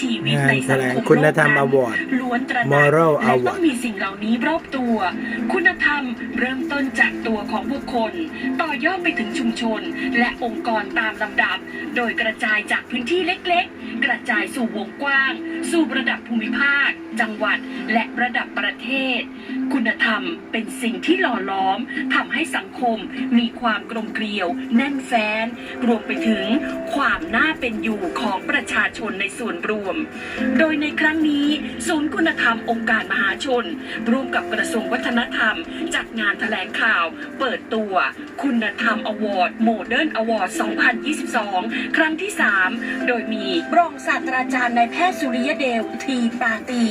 ชีวิตงานในสังแถลคงมคุณธรรมโลกนั้น Award ล้วนตระหนัก Moral และต้อง Award มีสิ่งเหล่านี้รอบตัว คุณธรรมเริ่มต้นจากตัวของบุคคล ต่อยอดไปถึงชุมชน และองค์กรตามลำดับ โดยกระจายจากพื้นที่เล็ก ๆ กระจายสู่วงกว้าง สู่ระดับภูมิภาค จังหวัด และระดับประเทศคุณธรรมเป็นสิ่งที่หล่อล้อมทำให้สังคมมีความกลมเกลียว แน่นแฟ้น รวมไปถึงความน่าเป็นอยู่ของประชาชนในส่วนรวม โดยในครั้งนี้ศูนย์คุณธรรมองค์การมหาชน ร่วมกับกระทรวงวัฒนธรรม จัดงานแถลงข่าว เปิดตัว คุณธรรมอวอร์ดโมเดิร์นอวอร์ด 2022 ครั้งที่ 3 โดยมีรองศาสตราจารย์นายแพทย์สุริยเดลทีปาตี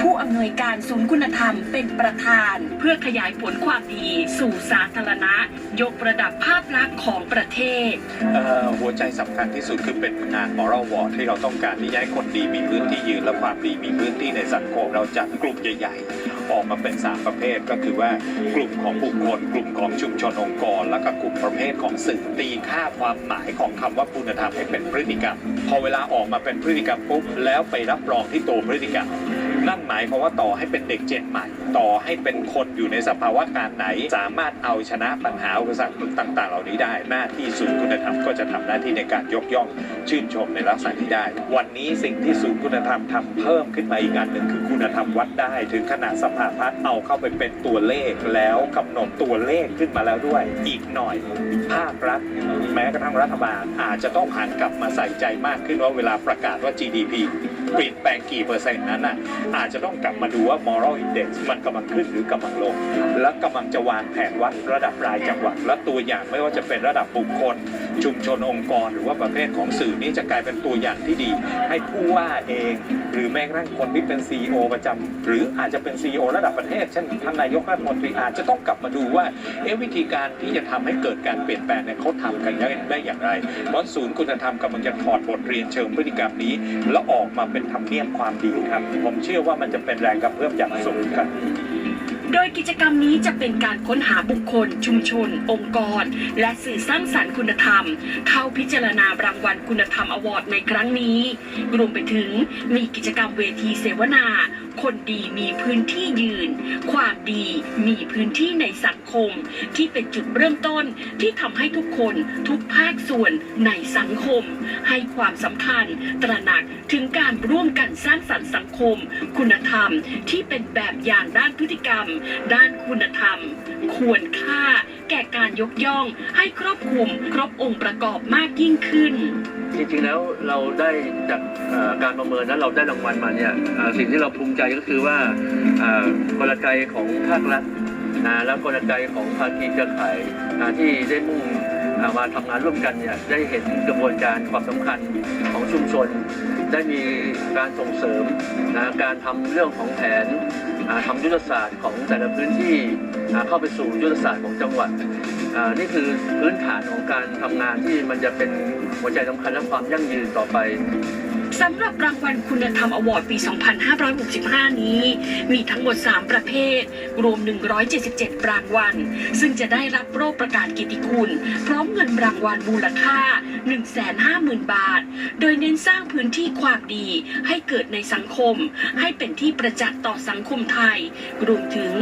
ผู้อำนวยการศูนย์คุณธรรมเป็นประธาน เพื่อขยายผลความดีสู่สาธารณะ ยกระดับภาพลักษณ์ของประเทศ เอ่อหัวใจสำคัญที่สุดคือเป็นงาน moral war ที่เราต้องการที่จะให้คนดีมีพื้นที่ยืนและความดีมีพื้นที่ในสังคมเราจัดกลุ่มใหญ่ๆ ออกมาเป็น 3 ประเภทก็คือว่ากลุ่มของบุคคล กลุ่มของชุมชนองค์กร แล้วก็กลุ่มประเภทของสื่อตีค่าความหมายของคำว่าคุณธรรมให้เป็นพฤติกรรม พอเวลาออกมาเป็นพฤติกรรมปุ๊บแล้วไปรับรองที่ตัวพฤติกรรม นั่นหมายความว่าต่อให้เป็นเด็กเจนใหม่ ต่อให้เป็นคนอยู่ในสภาวะการไหน สามารถเอาชนะปัญหาอุปสรรคต่าง ๆ เหล่านี้ได้ หน้าที่ศูนย์คุณธรรมก็จะทำหน้าที่ในการยกย่อง ชื่นชมในลักษณะนี้ได้ วันนี้สิ่งที่ศูนย์คุณธรรมทำเพิ่มขึ้นมาอีกอันหนึ่งคือคุณธรรมวัดได้ ถึงขนาดสภาพัฒน์เอาเข้าไปเป็นตัวเลขแล้วกำหนดตัวเลขขึ้นมาแล้วด้วย อีกหน่อยภาครัฐแม้กระทั่งรัฐบาลอาจจะต้องหันกลับมาใส่ใจมากขึ้นว่าเวลาประกาศว่า GDP เปลี่ยนแปลงกี่เปอร์เซ็นต์นั้นน่ะอาจจะต้องกลับมาดูว่า moral index มันกำลังขึ้นหรือกำลังลง และกำลังจะวางแผนวัดระดับรายจังหวัด และตัวอย่างไม่ว่าจะเป็นระดับบุคคล ชุมชนองค์กรหรือว่าประเภทของสื่อนี้จะกลายเป็นตัวอย่างที่ดี ให้ผู้ว่าเอง หรือแม้กระทั่งคนที่เป็น CEO ประจำหรืออาจจะเป็น CEO ระดับประเทศเช่นท่านนายกรัฐมนตรีอาจจะต้องกลับมาดูว่าเอ๊ะวิธีการที่จะทำให้เกิดการเปลี่ยนแปลงเนี่ยเขาทำกันได้อย่างไรเพราะศูนย์คุณธรรมกำลังจะถอดบทเรียนเชิงพฤติกรรมนี้ แล้วออกมาเป็นธรรมเนียมความดีครับ ผมเชื่อว่ามันจะเป็นแรงกระเพื่อมอย่างสูงครับ โดยกิจกรรมนี้จะเป็นการค้นหาบุคคล ชุมชน องค์กร และสื่อสร้างสรรค์คุณธรรม เข้าพิจารณารางวัลคุณธรรมอวอร์ดในครั้งนี้ รวมไปถึงมีกิจกรรมเวทีเสวนาคนดีมีพื้นที่ยืน ความดีมีพื้นที่ในสังคม ที่เป็นจุดเริ่มต้นที่ทำให้ทุกคนทุกภาคส่วนในสังคม ให้ความสำคัญตระหนักถึงการร่วมกันสร้างสรรค์สังคม คุณธรรมที่เป็นแบบอย่างด้านพฤติกรรม ด้านคุณธรรม ควรค่า แก่การยกย่อง ให้ครอบคลุม ครบองค์ประกอบมากยิ่งขึ้น จริงๆแล้วเราได้จาก การประเมินนั้นเราได้รางวัลมาเนี่ยสิ่งที่เราภูมิใจก็คือว่ากลไกของภาครัฐนะแล้วกลไกของภาคีเครือข่ายนที่ได้มุ่งมาทำงานร่วมกันเนี่ยได้เห็นกระบวนการความสำคัญของชุมชน ได้มีการส่งเสริมนะการทำเรื่องของแผนอ่าทำยุทธศาสตร์ของแต่ละพื้นที่เข้าไปสู่ยุทธศาสตร์ของจังหวัดนี่คือพื้นฐานของการทำงานที่มันจะเป็นหัวใจสำคัญและความยั่งยืนต่อไป สำหรับรางวัลคุณธรรมอวอร์ดปี 2565 นี้ มีทั้งหมด 3 ประเภท รวม 177 รางวัล ซึ่งจะได้รับโรคประกาศเกียรติคุณ พร้อมเงินรางวัลมูลค่า 150,000 บาท โดยเน้นสร้างพื้นที่ความดีให้เกิดในสังคม ให้เป็นที่ประจักษ์ต่อสังคมไทย รวมถึง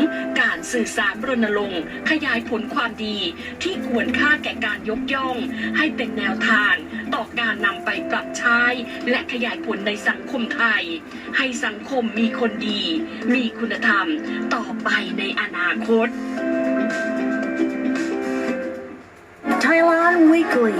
การสื่อสารรณรงค์ขยายผลความดี ที่ควรค่าแก่การยกย่อง ให้เป็นแนวทาง ต่อการนำไปปรับใช้ และขยายผลในสังคมไทย ให้สังคมมีคนดี มีคุณธรรมต่อไปในอนาคต Thailand Weekly